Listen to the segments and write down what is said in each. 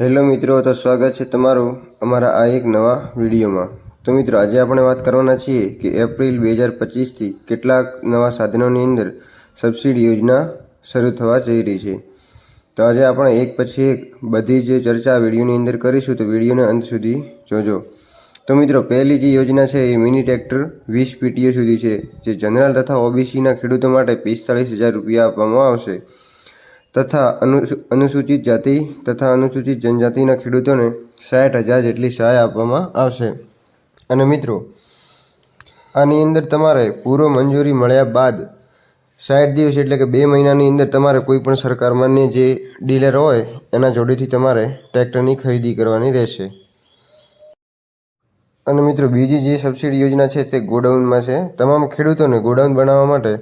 Hello મિત્રો, તો સ્વાગત છે તમારું અમારા આ એક નવા વિડીયોમાં. તો મિત્રો, આજે આપણે વાત કરવાના છીએ કે એપ્રિલ બે હજાર પચીસથી કેટલાક નવા સાધનોની અંદર સબસિડી યોજના શરૂ થવા જઈ રહી છે. તો આજે આપણે એક પછી એક બધી જ ચર્ચા વિડીયોની અંદર કરીશું, તો વિડીયોને અંત સુધી જોજો. તો મિત્રો, પહેલી જે યોજના છે એ મિની ટ્રેક્ટર વીસ પીટીઓ સુધી છે, જે જનરલ તથા ઓબીસીના ખેડૂતો માટે પિસ્તાળીસ હજાર રૂપિયા આપવામાં આવશે. તથા અનુ, અનુસૂચિત જાતિ તથા અનુસૂચિત જનજાતિના ખેડૂતોને સાઠ હજાર જેટલી સહાય આપવામાં આવશે. અને મિત્રો, આની અંદર તમારે પૂર્વ મંજૂરી મળ્યા બાદ સાઠ દિવસ એટલે કે બે મહિનાની અંદર તમારે કોઈ પણ સરકાર માન્ય જે ડીલર હોય, એના જોડેથી તમારે ટ્રેક્ટરની ખરીદી કરવાની રહેશે. અને મિત્રો, બીજી જે સબસિડી યોજના છે તે ગોડાઉનમાં છે. તમામ ખેડૂતોને ગોડાઉન બનાવવા માટે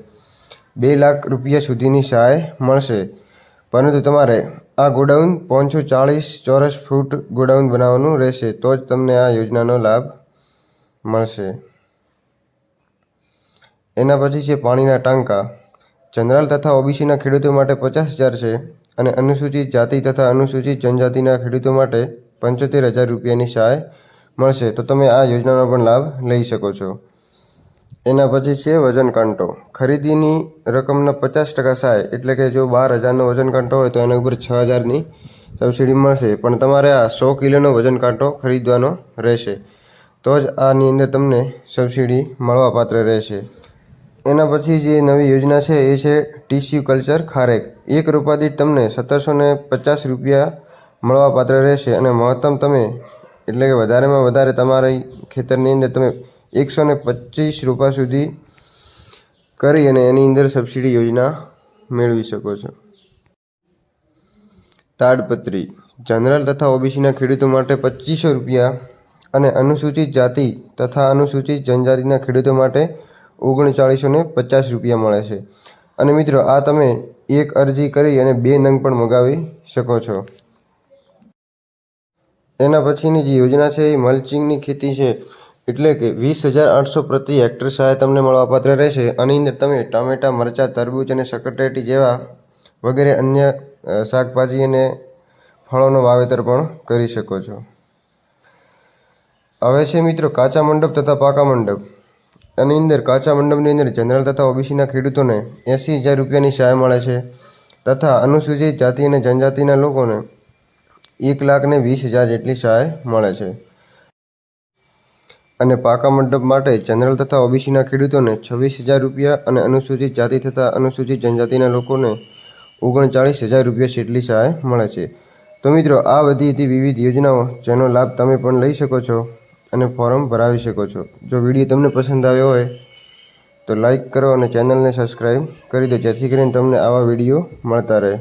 બે લાખ રૂપિયા સુધીની સહાય મળશે. પરંતુ તમારે આ ગોડાઉન પાંચસો ચાળીસ ચોરસ ફૂટ ગોડાઉન બનાવવાનું રહેશે, તો જ તમને આ યોજનાનો લાભ મળશે. એના પછી છે પાણીના ટાંકા. જનરલ તથા ઓબીસીના ખેડૂતો માટે પચાસ હજાર છે અને અનુસૂચિત જાતિ તથા અનુસૂચિત જનજાતિના ખેડૂતો માટે પંચોતેર હજાર રૂપિયાની સહાય મળશે. તો તમે આ યોજનાનો પણ લાભ લઈ શકો છો. એના પછી છે વજન કાંટો. ખરીદીની રકમના પચાસ ટકા સહાય એટલે કે જો બાર હજારનો વજન કાંટો હોય તો એના ઉપર છ હજારની સબસિડી મળશે. પણ તમારે આ સો કિલોનો વજન કાંટો ખરીદવાનો રહેશે. તો જ આની અંદર તમને સબસિડી મળવાપાત્ર રહેશે. એના પછી જે નવી યોજના છે એ છે ટીસ્યુ કલ્ચર ખારેક. એક રૂપિયા દીઠ તમને સત્તરસો ને પચાસ રૂપિયા મળવાપાત્ર રહેશે અને મહત્તમ તમે એટલે કે વધારેમાં વધારે તમારી ખેતરની અંદર તમે એકસો ને પચીસ રૂપિયા સુધી કરી અને એની અંદર સબસિડી યોજના મેળવી શકો છો. તાડપત્રી. જનરલ તથા ઓબીસીના ખેડૂતો માટે પચીસો રૂપિયા અને અનુસૂચિત જાતિ તથા અનુસૂચિત જનજાતિના ખેડૂતો માટે ઓગણચાળીસો ને પચાસ રૂપિયા મળે છે. અને મિત્રો, આ તમે એક અરજી કરી અને બે નંગ પણ મગાવી શકો છો. એના પછીની જે યોજના છે એ મલ્ચિંગની ખેતી છે. એટલે કે વીસ હજાર આઠસો પ્રતિ હેક્ટર સહાય તમને મળવાપાત્ર રહેશે. આની અંદર તમે ટામેટાં, મરચાં, તરબૂચ અને સકટેટી જેવા વગેરે અન્ય શાકભાજી અને ફળોનું વાવેતર પણ કરી શકો છો. હવે છે મિત્રો કાચા મંડપ તથા પાકા મંડપ. આની અંદર કાચા મંડપની અંદર જનરલ તથા ઓબીસીના ખેડૂતોને એંસી હજાર રૂપિયાની સહાય મળે છે તથા અનુસૂચિત જાતિ અને જનજાતિના લોકોને એક લાખ ને વીસ હજાર જેટલી સહાય મળે છે. અને પાકા મંડપ માટે જનરલ તથા ઓબીસીના ખેડૂતોને છવ્વીસ હજાર રૂપિયા અને અનુસૂચિત જાતિ તથા અનુસૂચિત જનજાતિના લોકોને ઓગણચાળીસ હજાર રૂપિયા જેટલી સહાય મળે છે. તો મિત્રો, આ બધી હતી વિવિધ યોજનાઓ, જેનો લાભ તમે પણ લઈ શકો છો અને ફોર્મ ભરાવી શકો છો. જો વીડિયો તમને પસંદ આવ્યો હોય, તો લાઈક કરો અને ચેનલને સબસ્ક્રાઈબ કરી દો, જેથી કરીને તમને આવા વીડિયો મળતા રહે.